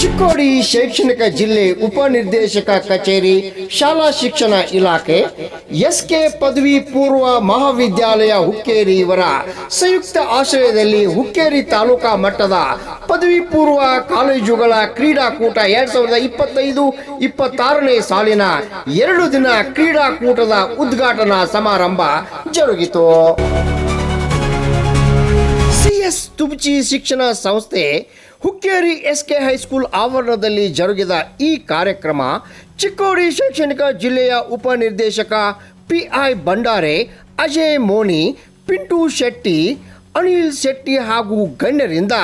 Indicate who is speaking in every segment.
Speaker 1: ಚಿಕ್ಕೋಡಿ ಶೈಕ್ಷಣಿಕ ಜಿಲ್ಲೆ ಉಪನಿರ್ದೇಶಕ ಕಚೇರಿ, ಶಾಲಾ ಶಿಕ್ಷಣ ಇಲಾಖೆ, ಎಸ್ಕೆ ಪದವಿ ಪೂರ್ವ ಮಹಾವಿದ್ಯಾಲಯ ಹುಕ್ಕೇರಿ ಇವರ ಸಂಯುಕ್ತ ಆಶ್ರಯದಲ್ಲಿ ಹುಕ್ಕೇರಿ ತಾಲೂಕಾ ಮಟ್ಟದ ಪದವಿ ಪೂರ್ವ ಕಾಲೇಜುಗಳ ಕ್ರೀಡಾಕೂಟ ಎರಡ್ ಸಾವಿರದ ಇಪ್ಪತ್ತೈದು, ಇಪ್ಪತ್ತಾರನೇ ಸಾಲಿನ ಎರಡು ದಿನ ಕ್ರೀಡಾಕೂಟದ ಉದ್ಘಾಟನಾ ಸಮಾರಂಭ ಜರುಗಿತು. ಸಿಎಸ್ ತುಬಚಿ ಶಿಕ್ಷಣ ಸಂಸ್ಥೆ ಹುಕ್ಕೇರಿ ಎಸ್ ಕೆ ಹೈಸ್ಕೂಲ್ ಆವರಣದಲ್ಲಿ ಜರುಗಿದ ಈ ಕಾರ್ಯಕ್ರಮ ಚಿಕ್ಕೋಡಿ ಶೈಕ್ಷಣಿಕ ಜಿಲ್ಲೆಯ ಉಪನಿರ್ದೇಶಕ ಐ ಭಂಡಾರೆ, ಅಜಯ್ ಮೋನಿ, ಪಿಂಟು ಶೆಟ್ಟಿ, ಅನಿಲ್ ಶೆಟ್ಟಿ ಹಾಗೂ ಗಣ್ಯರಿಂದ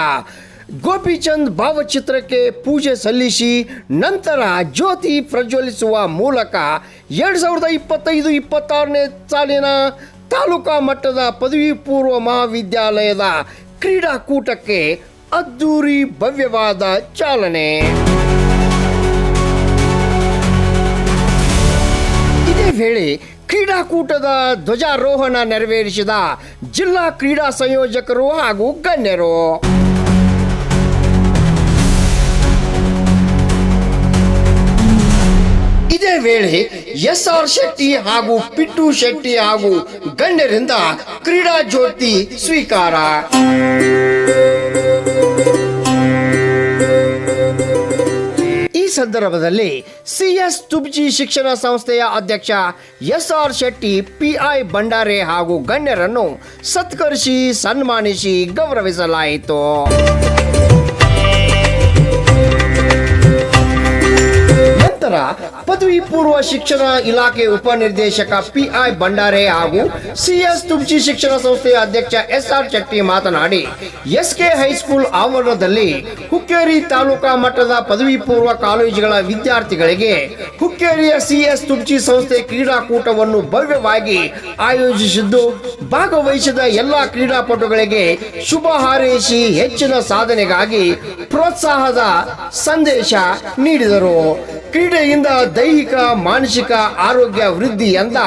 Speaker 1: ಗೋಪಿಚಂದ್ ಭಾವಚಿತ್ರಕ್ಕೆ ಪೂಜೆ ಸಲ್ಲಿಸಿ ನಂತರ ಜ್ಯೋತಿ ಪ್ರಜ್ವಲಿಸುವ ಮೂಲಕ ಎರಡು ಸಾವಿರದ ಇಪ್ಪತ್ತೈದು ಇಪ್ಪತ್ತಾರನೇ ಸಾಲಿನ ತಾಲೂಕಾ ಮಟ್ಟದ ಪದವಿ ಪೂರ್ವ ಮಹಾವಿದ್ಯಾಲಯದ ಕ್ರೀಡಾಕೂಟಕ್ಕೆ ಅದ್ದೂರಿ ಭವ್ಯವಾದ ಚಾಲನೆ. ಇದೇ ವೇಳೆ ಕ್ರೀಡಾಕೂಟದ ಧ್ವಜಾರೋಹಣ ನೆರವೇರಿಸಿದ ಜಿಲ್ಲಾ ಕ್ರೀಡಾ ಸಂಯೋಜಕರು ಹಾಗೂ ಗಣ್ಯರು. ಇದೇ ವೇಳೆ ಎಸ್ ಆರ್ ಶೆಟ್ಟಿ ಹಾಗೂ ಪಿಟ್ಟು ಶೆಟ್ಟಿ ಹಾಗೂ ಗಣ್ಯರಿಂದ ಕ್ರೀಡಾ ಜ್ಯೋತಿ ಸ್ವೀಕಾರ. ಈ ಸಂದರ್ಭದಲ್ಲಿ ಸಿಎಸ್ ತುಬ್ಜಿ ಶಿಕ್ಷಣ ಸಂಸ್ಥೆಯ ಅಧ್ಯಕ್ಷ S R Shetty PI Bhandare ಹಾಗೂ ಗಣ್ಯರನ್ನು ಸತ್ಕರಿಸಿ ಸನ್ಮಾನಿಸಿ ಗೌರವಿಸಲಾಯಿತು. ನಂತರ ಪದವಿ ಪೂರ್ವ ಶಿಕ್ಷಣ ಇಲಾಖೆ ಉಪನಿರ್ದೇಶಕ ಪಿಐ ಭಂಡಾರೆ ಹಾಗೂ ಸಿಎಸ್ ತುಮ್ಚಿ ಶಿಕ್ಷಣ ಸಂಸ್ಥೆಯ ಅಧ್ಯಕ್ಷ ಎಸ್ ಆರ್ ಶೆಟ್ಟಿ ಮಾತನಾಡಿ ಎಸ್ ಕೆ ಹೈಸ್ಕೂಲ್ ಆವರಣದಲ್ಲಿ ಹುಕ್ಕೇರಿ ತಾಲೂಕಾ ಮಟ್ಟದ ಪದವಿ ಪೂರ್ವ ಕಾಲೇಜುಗಳ ವಿದ್ಯಾರ್ಥಿಗಳಿಗೆ ಹುಕ್ಕೇರಿಯ ಸಿಎಸ್ ತುಮ್ಚಿ ಸಂಸ್ಥೆ ಕ್ರೀಡಾಕೂಟವನ್ನು ಭವ್ಯವಾಗಿ ಆಯೋಜಿಸಿದ್ದು, ಭಾಗವಹಿಸಿದ ಎಲ್ಲಾ ಕ್ರೀಡಾಪಟುಗಳಿಗೆ ಶುಭ ಹಾರೈಸಿ ಹೆಚ್ಚಿನ ಸಾಧನೆಗಾಗಿ ಪ್ರೋತ್ಸಾಹದ ಸಂದೇಶ ನೀಡಿದರು. ಕ್ರೀಡೆಯಿಂದ ದೈಹಿಕ, ಮಾನಸಿಕ ಆರೋಗ್ಯ ವೃದ್ಧಿ ಎಂದ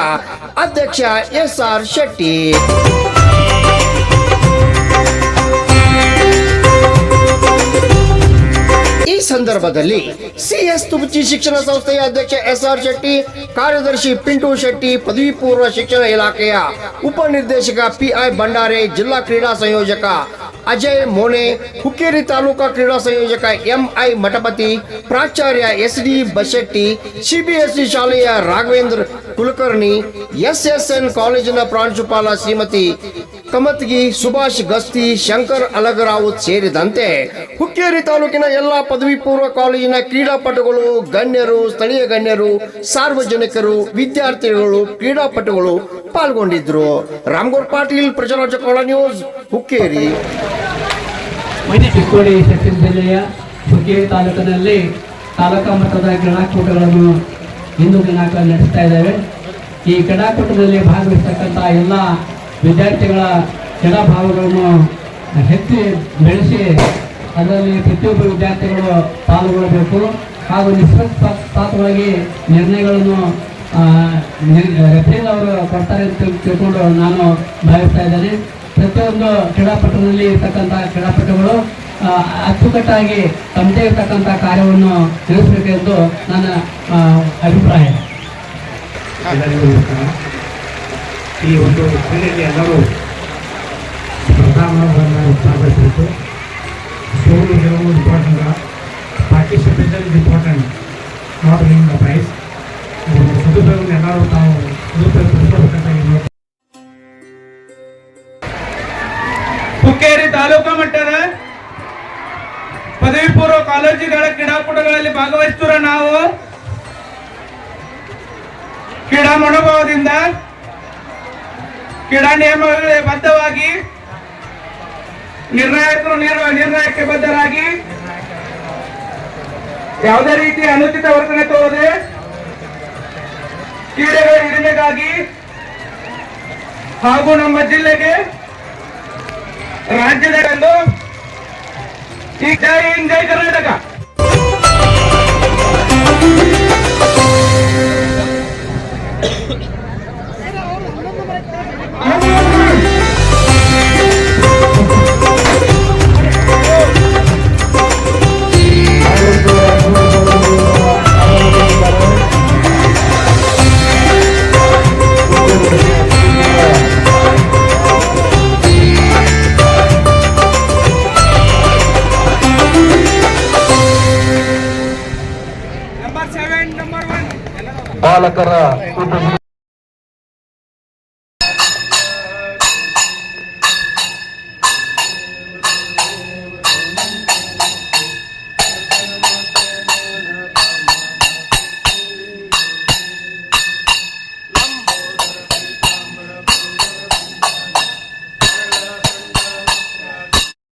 Speaker 1: ಅಧ್ಯಕ್ಷ ಎಸ್ ಆರ್ ಶೆಟ್ಟಿ. ಈ ಸಂದರ್ಭದಲ್ಲಿ ಸಿಎಸ್ ತುಬಚಿ ಶಿಕ್ಷಣ ಸಂಸ್ಥೆಯ ಅಧ್ಯಕ್ಷ ಎಸ್ ಆರ್ ಶೆಟ್ಟಿ, ಕಾರ್ಯದರ್ಶಿ ಪಿಂಟು ಶೆಟ್ಟಿ ಪದವಿ ಪೂರ್ವ ಶಿಕ್ಷಣ ಇಲಾಖೆಯ ಉಪನಿರ್ದೇಶಕ ಪಿಐ ಭಂಡಾರೆ, ಜಿಲ್ಲಾ ಕ್ರೀಡಾ ಸಂಯೋಜಕ ಅಜಯ್ ಮೋನೆ, ಹುಕ್ಕೇರಿ ತಾಲೂಕಾ ಕ್ರೀಡಾ ಸಂಯೋಜಕ ಎಂಐ ಮಠಪತಿ, ಪ್ರಾಚಾರ್ಯ ಎಸ್ ಡಿ ಬಶೆಟ್ಟಿ, ಸಿಬಿಎಸ್ಇ ಶಾಲೆಯ ರಾಘವೇಂದ್ರ ಕುಲಕರ್ಣಿ, ಎಸ್ಎಸ್ಎನ್ ಕಾಲೇಜಿನ ಪ್ರಾಂಶುಪಾಲ ಶ್ರೀಮತಿ ಕಮತ್ಗಿ ಸುಭಾಷ್ ಗಸ್ತಿ, ಶಂಕರ್ ಅಲಗರಾವತ್ ಸೇರಿದಂತೆ ಹುಕ್ಕೇರಿ ತಾಲೂಕಿನ ಎಲ್ಲ ಪದವಿ ಪೂರ್ವ ಕಾಲೇಜಿನ ಕ್ರೀಡಾಪಟುಗಳು ಗಣ್ಯರು, ಸ್ಥಳೀಯ ಗಣ್ಯರು, ಸಾರ್ವಜನಿಕರು, ವಿದ್ಯಾರ್ಥಿಗಳು ಕ್ರೀಡಾಪಟುಗಳು ಪಾಲ್ಗೊಂಡಿದ್ರು. ರಾಮ್ಗೌಡ್ ಪಾಟೀಲ್ ಪ್ರಜಾರಾಜ್ಯ ಕನ್ನಡ ನ್ಯೂಸ್, ಹುಕ್ಕೇರಿ.
Speaker 2: ಚಿಕ್ಕೋಡಿ ಸಚಿವ ಜಿಲ್ಲೆಯ ಹುಕ್ಕೇರಿ ತಾಲೂಕಿನಲ್ಲಿ ತಾಲೂಕಾ ಮಟ್ಟದ ಕ್ರೀಡಾಕೂಟಗಳನ್ನು ಇಂದು ದಿನಾಂಕ ನಡೆಸ್ತಾ ಇದ್ದೇವೆ. ಈ ಕ್ರೀಡಾಕೂಟದಲ್ಲಿ ಭಾಗವಹಿಸ್ತಕ್ಕಂಥ ಎಲ್ಲ ವಿದ್ಯಾರ್ಥಿಗಳ ಕ್ರೀಡಾಭಾವಗಳನ್ನು ಹೆಚ್ಚು ಬೆಳೆಸಿ ಅದರಲ್ಲಿ ಪ್ರತಿಯೊಬ್ಬ ವಿದ್ಯಾರ್ಥಿಗಳು ಪಾಲ್ಗೊಳ್ಳಬೇಕು. ಹಾಗೂ ನಿಷ್ಪಕ್ಷಪಾತವಾಗಿ ನಿರ್ಣಯಗಳನ್ನು ರೆಫ್ರಿಲ್ ಅವರು ಕೊಡ್ತಾರೆ ಅಂತ ತಿಳ್ಕೊಂಡು ನಾನು ಭಾವಿಸ್ತಾ ಇದ್ದೇನೆ. ಪ್ರತಿಯೊಂದು ಕ್ರೀಡಾಪಟುನಲ್ಲಿ ಇರ್ತಕ್ಕಂಥ ಕ್ರೀಡಾಪಟುಗಳು ಅಚ್ಚುಕಟ್ಟಾಗಿ ತಮ್ಮದೇ ಇರ್ತಕ್ಕಂಥ ಕಾರ್ಯವನ್ನು ನಿರ್ವಹಿಸಬೇಕೆಂದು ನನ್ನ ಅಭಿಪ್ರಾಯ.
Speaker 3: ಈ ಒಂದು ಕ್ರೀಡೆಯಲ್ಲಿ ಎಲ್ಲರೂ ಪ್ರಧಾನವನ್ನು ಭಾಗವಹಿಸಬೇಕು ಸೋಲು ಗೆಲುವು important participation important not win prize ಸದುಪಯೋಗ ಎಲ್ಲರೂ ತಾವು ಸದುಪಯೋಗ ಪಡಿಸ್ಕೋಬೇಕಂತ ಈ
Speaker 4: ಹುಕ್ಕೇರಿ ತಾಲೂಕಾ ಮಟ್ಟದ ಪದವಿ ಪೂರ್ವ ಕಾಲೇಜುಗಳ ಕ್ರೀಡಾಕೂಟಗಳಲ್ಲಿ ಭಾಗವಹಿಸ್ತಿರೋ ನಾವು ಕ್ರೀಡಾ ಮನೋಭಾವದಿಂದ ಕ್ರೀಡಾ ನಿಯಮಗಳಿಗೆ ಬದ್ಧವಾಗಿ ನಿರ್ಣಾಯಕರು ನಿರ್ಣಯಕ್ಕೆ ಬದ್ಧರಾಗಿ ಯಾವುದೇ ರೀತಿಯ ಅನುಚಿತ ವರ್ತನೆ ತೋರದೆ ಕ್ರೀಡೆಗಳ ಹಿರಿಮೆಗಾಗಿ ಹಾಗೂ ನಮ್ಮ ಜಿಲ್ಲೆಗೆ ರಾಜ್ಯದ ಈ ಜೈ ಜೈ ಕರ್ನಾಟಕ.
Speaker 3: ಬಾಲಕರ